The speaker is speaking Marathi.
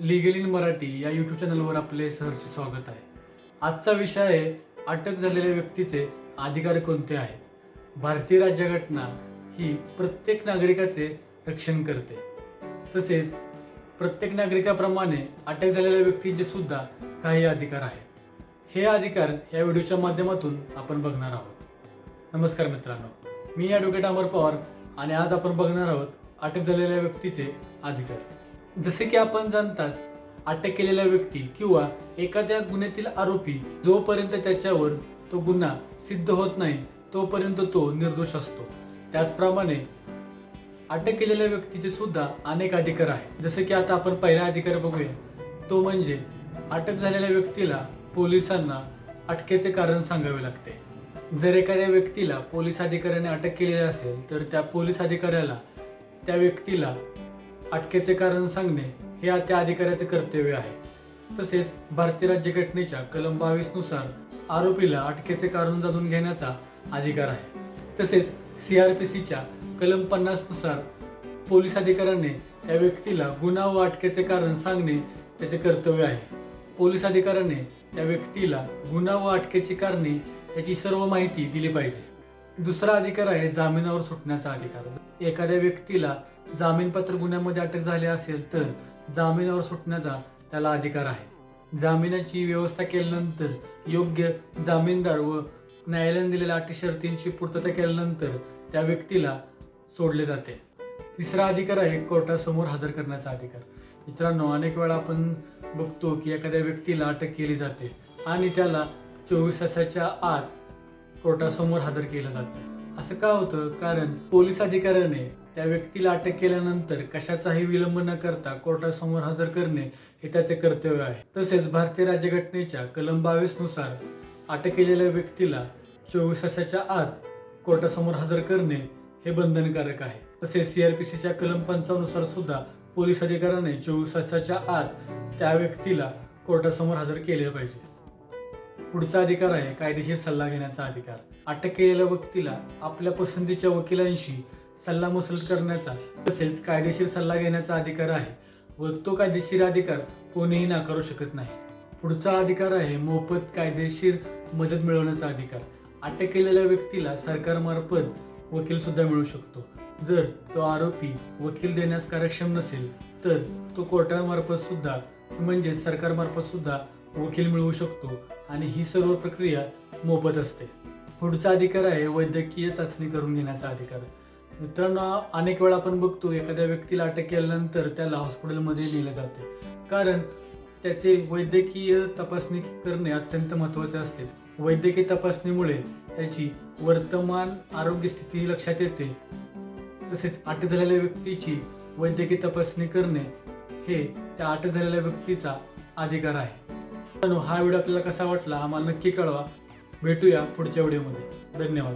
लिगल इन मराठी या यूट्यूब चॅनलवर आपले सहर्ष स्वागत आहे. आजचा विषय आहे अटक झालेल्या व्यक्तीचे अधिकार कोणते आहेत? भारतीय राज्यघटना ही प्रत्येक नागरिकाचे रक्षण करते. तसेच प्रत्येक नागरिकाप्रमाणे अटक झालेल्या व्यक्तींचे सुद्धा काही अधिकार आहेत. हे अधिकार या व्हिडिओच्या माध्यमातून आपण बघणार आहोत. नमस्कार मित्रांनो मी ॲडव्होकेट अमर पवार आणि आज आपण बघणार आहोत अटक झालेल्या व्यक्तीचे अधिकार. जसे की आपण जाणताच अटक केलेला व्यक्ती किंवा एखाद्या गुन्ह्यातील आरोपी जोपर्यंत त्याच्यावर तो गुन्हा सिद्ध होत नाही तोपर्यंत तो निर्दोष असतो. त्याचप्रमाणे अटक केलेल्या व्यक्तीचे सुद्धा अनेक अधिकार आहेत. जसे की आता आपण पहिला अधिकार बघूया. तो म्हणजे अटक झालेल्या व्यक्तीला पोलिसांना अटकेचे कारण सांगावे लागते. जर एखाद्या व्यक्तीला पोलीस अधिकाऱ्याने अटक केलेली असेल तर त्या पोलीस अधिकाऱ्याला त्या व्यक्तीला अटकेचे कारण सांगणे हे त्या अधिकाऱ्याचे कर्तव्य आहे. तसेच भारतीय राज्यघटनेच्या कलम बावीसनुसार आरोपीला अटकेचे कारण जाणून घेण्याचा अधिकार आहे. तसेच सी आर पी सीच्या कलम पन्नासनुसार पोलीस अधिकाऱ्याने त्या व्यक्तीला गुन्हा व अटकेचे कारण सांगणे त्याचे कर्तव्य आहे. पोलीस अधिकाऱ्याने त्या व्यक्तीला गुन्हा व अटकेची कारणे याची सर्व माहिती दिली पाहिजे. दुसरा अधिकार आहे जामिनावर सुटण्याचा अधिकार. एखाद्या व्यक्तीला जामीनपत्र गुन्ह्यामध्ये अटक झाली असेल तर जामिनावर सुटण्याचा त्याला अधिकार आहे. जामिनाची व्यवस्था केल्यानंतर योग्य जामीनदार व न्यायालयाने दिलेल्या अटी शर्तींची पूर्तता केल्यानंतर त्या व्यक्तीला सोडले जाते. तिसरा अधिकार आहे कोर्टासमोर हजर करण्याचा अधिकार. मित्रांनो अनेक वेळा आपण बघतो की एखाद्या व्यक्तीला अटक केली जाते आणि त्याला चोवीस तासाच्या आत कोर्टासमोर हजर केलं जातं. असं का होतं? कारण पोलीस अधिकाऱ्याने त्या व्यक्तीला अटक केल्यानंतर कशाचाही विलंब न करता कोर्टासमोर हजर करणे हे त्याचे कर्तव्य आहे. तसेच भारतीय राज्यघटनेच्या कलम बावीसनुसार अटक केलेल्या व्यक्तीला चोवीस तासाच्या आत कोर्टासमोर हजर करणे हे बंधनकारक आहे. तसेच सीआरपीसीच्या कलम पंचावन्नुसार सुद्धा पोलीस अधिकाऱ्याने चोवीस तासाच्या आत त्या व्यक्तीला कोर्टासमोर हजर केले पाहिजे. पुढचा अधिकार आहे कायदेशीर सल्ला घेण्याचा अधिकार. अटक केलेल्या व्यक्तीला आपल्या पसंतीच्या वकिलांशी सल्लामसलत करण्याचा तसेच कायदेशीर सल्ला घेण्याचा अधिकार आहे व तो कायदेशीर अधिकार कोणीही नाकारू शकत नाही. पुढचा अधिकार आहे मोफत कायदेशीर मदत मिळवण्याचा अधिकार. अटक केलेल्या व्यक्तीला सरकारमार्फत वकील सुद्धा मिळू शकतो. जर तो आरोपी वकील देण्यास कार्यक्षम नसेल तर तो कोर्टामार्फत सुद्धा म्हणजे सरकारमार्फत सुद्धा वकील मिळवू शकतो आणि ही सर्व प्रक्रिया मोफत असते. पुढचा अधिकार आहे वैद्यकीय चाचणी करून घेण्याचा अधिकार. मित्रांनो अनेक वेळा आपण बघतो एखाद्या व्यक्तीला अटक केल्यानंतर त्याला हॉस्पिटलमध्ये नेलं जाते. कारण त्याचे वैद्यकीय तपासणी करणे अत्यंत महत्त्वाचे असते. वैद्यकीय तपासणीमुळे त्याची वर्तमान आरोग्य स्थिती लक्षात येते. तसेच अटक झालेल्या व्यक्तीची वैद्यकीय तपासणी करणे हे त्या अटक झालेल्या व्यक्तीचा अधिकार आहे. मित्रांनो, हा व्हिडिओ आपल्याला कसा वाटला आम्हाला नक्की कळवा. भेटूया पुढच्या व्हिडिओमध्ये. धन्यवाद.